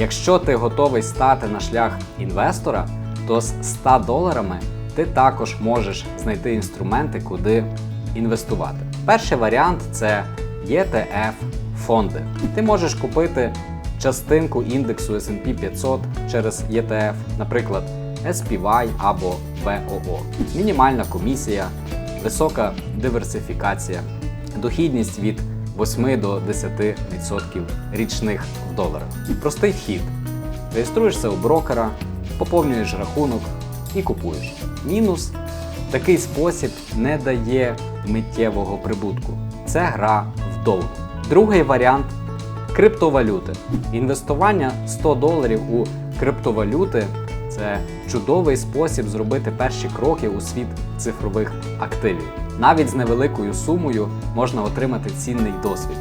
Якщо ти готовий стати на шлях інвестора, то з 100 доларами ти також можеш знайти інструменти, куди інвестувати. Перший варіант це ETF фонди. Ти можеш купити частинку індексу S&P 500 через ETF, наприклад, SPY або VOO. Мінімальна комісія, висока диверсифікація, дохідність від 8 до 10% річних в доларах. Простий вхід. Реєструєшся у брокера, поповнюєш рахунок і купуєш. Мінус такий спосіб не дає миттєвого прибутку. Це гра в довгу. Другий варіант криптовалюти. Інвестування 100 доларів у криптовалюти це чудовий спосіб зробити перші кроки у світ цифрових активів. Навіть з невеликою сумою можна отримати цінний досвід.